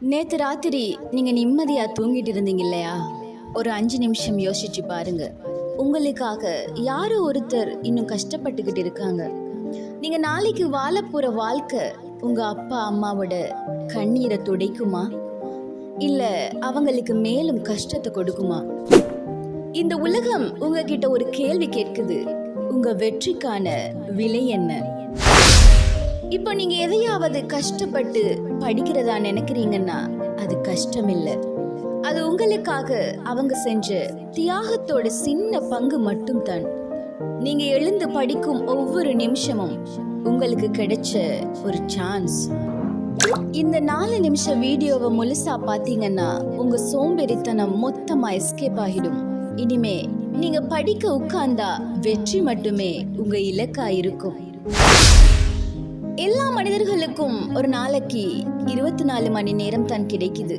நேத்து ராத்திரி நீங்க நிம்மதியா தூங்கிட்டு இருந்தீங்க இல்லையா? ஒரு அஞ்சு நிமிஷம் யோசிச்சு பாருங்க. உங்களுக்காக யாரோ ஒருத்தர் இன்னும் கஷ்டப்பட்டுக்கிட்டு இருக்காங்க. நீங்க நாளைக்கு வாழ போற வாழ்க்கை உங்க அப்பா அம்மாவோட கண்ணீரை துடைக்குமா? இல்ல அவங்களுக்கு மேலும் கஷ்டத்தை கொடுக்குமா? இந்த உலகம் உங்ககிட்ட ஒரு கேள்வி கேட்குது. உங்க வெற்றிக்கான விலை என்ன? இப்போ நீங்க எதையாவது கஷ்டப்பட்டு படிக்கிறதா நினைக்கிறீங்கன்னா அது கஷ்டம் இல்ல அது உங்களுக்காக அவங்க செஞ்ச தியாகத்தோட சின்ன பங்கு மட்டும் தான் நீங்க எழுந்து படிக்கும் ஒவ்வொரு நிமிஷமும் உங்களுக்கு கிடைச்ச ஒரு சான்ஸ் இந்த நாலு நிமிஷம் வீடியோவை முழுசா பாத்தீங்கன்னா உங்க சோம்பேறித்தனம் மொத்தமா எஸ்கேப் ஆகிடும். இனிமே நீங்க படிக்க உட்கார்ந்தா வெற்றி மட்டுமே உங்க இலக்கா இருக்கும். எல்லா மனிதர்களுக்கும் ஒரு நாளைக்கு இருபத்தி நாலு மணி நேரம் தான் கிடைக்குது.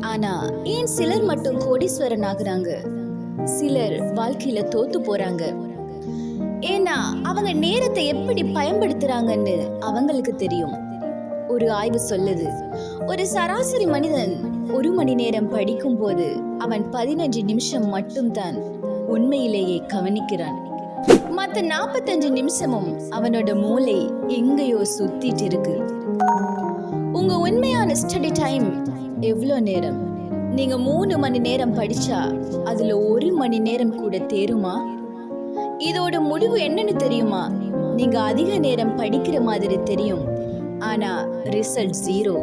ஆனா ஏன் சிலர் மட்டும் கோடீஸ்வரன் ஆகுறாங்க? சிலர் வாழ்க்கையில தோத்து போறாங்க. ஏன்னா அவங்க நேரத்தை எப்படி பயன்படுத்துறாங்கன்னு அவங்களுக்கு தெரியும். ஒரு ஆய்வு சொல்லுது ஒரு சராசரி மனிதன் ஒரு மணி நேரம் படிக்கும் போது அவன் பதினஞ்சு நிமிஷம் மட்டும்தான் உண்மையிலேயே கவனிக்கிறான். மத்த நாற்பத்தஞ்சு நிமிஷமும் அவனோட மூளை எங்கேயோ சுத்திட்டு இருக்கு. உங்க உண்மையான ஸ்டடி டைம் எவ்வளோ நேரம்? நீங்க மூணு மணி நேரம் படிச்சா அதுல ஒரு மணி நேரம் கூட தேருமா? இதோட முடிவு என்னன்னு தெரியுமா? நீங்க அதிக நேரம் படிக்கிற மாதிரி தெரியும். ஆனா ரிசல்ட் ஜீரோ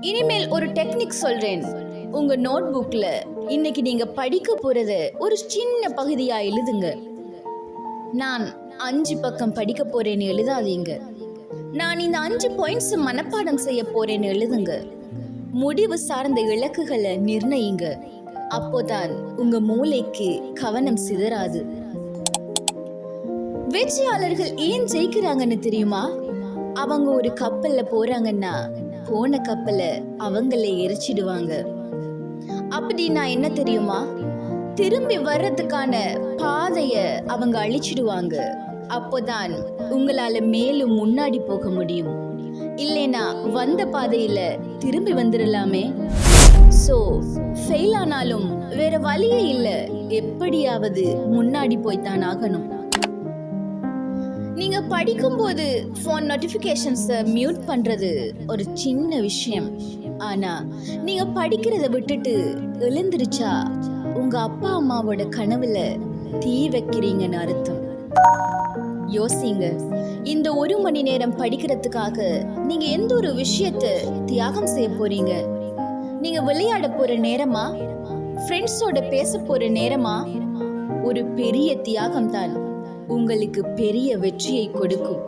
இனிமேல் ஒரு டெக்னிக் சொல்றேன். உங்க நோட் புக்ல இன்னைக்கு நீங்க படிக்க போறத ஒரு சின்ன பகுதியா எழுதுங்க. நான் அஞ்சு பக்கம் படிக்க போறேன்னு எழுதாதீங்க. நான் இந்த அஞ்சு பாயிண்ட்ஸ் மனப்பாடம் செய்ய போறேன்னு எழுதுங்க. முடிவு சார்ந்த இலக்குகளை நிர்ணயிங்க. அப்போதான் உங்க மூளைக்கு கவனம் சிதறாது. வெற்றியாளர்கள் ஏன் ஜெயிக்கிறாங்கன்னு தெரியுமா? அவங்க ஒரு கப்பல்ல போறாங்கன்னா போன கப்பலை அவங்களே எரிச்சிடுவாங்க. அப்படின்னா என்ன தெரியுமா? திரும்பி வர்றதுக்கான பாதைய அவங்க அழிச்சிடுவாங்க. அப்போதான் உங்களால மேலும் முன்னாடி போக முடியும். இல்லைனா வந்த பாதையில திரும்பி வந்துடலாமே சோ ஃபெயில் ஆனாலும் வேற வழியே இல்ல. எப்படியாவது முன்னாடி போய்த்தான் ஆகணும். நீங்க படிக்கும்போது ஃபோன் நோட்டிஃபிகேஷன்ஸை மியூட் பண்றது ஒரு சின்ன விஷயம். ஆனா நீங்க படிக்கிறத விட்டுட்டு எழுந்திருச்சா உங்க அப்பா அம்மாவோட கனவுல தீ வைக்கிறீங்கன்னு அர்த்தம். யோசிங்க. இந்த ஒரு மணி நேரம் படிக்கிறதுக்காக நீங்க எந்த ஒரு விஷயத்த தியாகம் செய்ய போறீங்க? நீங்க விளையாட போற நேரமா? ஃப்ரெண்ட்ஸோட பேச போற நேரமா? ஒரு பெரிய தியாகம் தான் உங்களுக்கு பெரிய வெற்றியை கொடுக்கும்.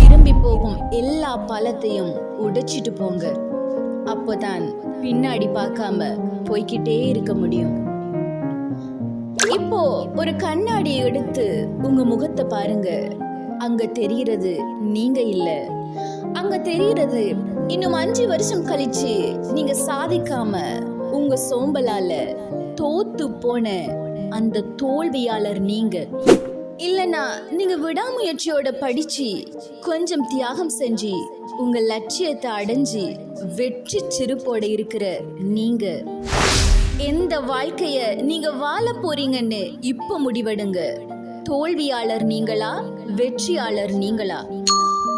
திரும்பி போகும் எல்லா பழத்தையும் உடைச்சிட்டு போங்க. அப்போதான் பின்னாடி பார்க்காம போய்க்கிட்டே இருக்க முடியும். இப்போ ஒரு கண்ணாடி எடுத்து உங்க முகத்தை பாருங்க. அங்க தெரியறது நீங்க இல்ல. அங்க தெரியறது இன்னும் அஞ்சு வருஷம் கழிச்சு நீங்க சாதிக்காம உங்க சோம்பலால தோத்து போன அந்த தோல்வியாளர் நீங்க. இல்லனா நீங்க விடாமுயற்சியோட படிச்சு கொஞ்சம் தியாகம் செஞ்சு உங்க லட்சியத்தை அடைஞ்சு வெற்றி சிறுப்போட இருக்கிற நீங்க. எந்த வாழ்க்கைய நீங்க வாழ போறீங்கன்னு இப்ப முடிவெடுங்க. தோல்வியாளர் நீங்களா? வெற்றியாளர் நீங்களா?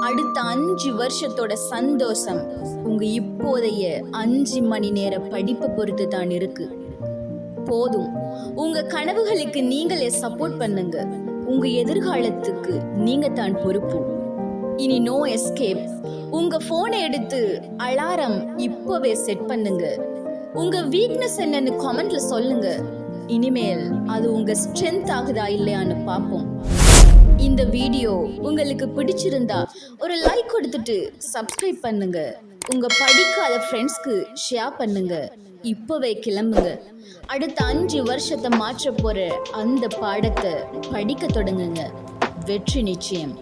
அடுத்த அஞ்சு வருஷத்தோட சந்தோஷம் உங்க இப்போதைய அஞ்சு மணி நேர படிப்பை பொறுத்து தான் இருக்கு. போதும். உங்க கனவுகளுக்கு நீங்களே சப்போர்ட் பண்ணுங்க. உங்க எதிர்காலத்துக்கு நீங்க தான் பொறுப்பு. இனி நோ எஸ்கேப் உங்க போனை எடுத்து அலாரம் இப்போவே செட் பண்ணுங்க. உங்க வீக்னஸ் என்னன்னு கமெண்ட்ல சொல்லுங்க. இனிமேல் அது உங்க ஸ்ட்ரென்த் ஆகுதா இல்லையான்னு பார்ப்போம். இந்த வீடியோ உங்களுக்கு பிடிச்சிருந்தா ஒரு லைக் கொடுத்துட்டு சப்ஸ்கிரைப் பண்ணுங்க. உங்க படிக்காத ஃப்ரெண்ட்ஸ்க்கு ஷேர் பண்ணுங்க. இப்போவே கிளம்புங்க. அடுத்த அஞ்சு வருஷத்தை மாற்ற போற அந்த பாடத்தை படிக்க தொடங்குங்க. வெற்றி நிச்சயம்.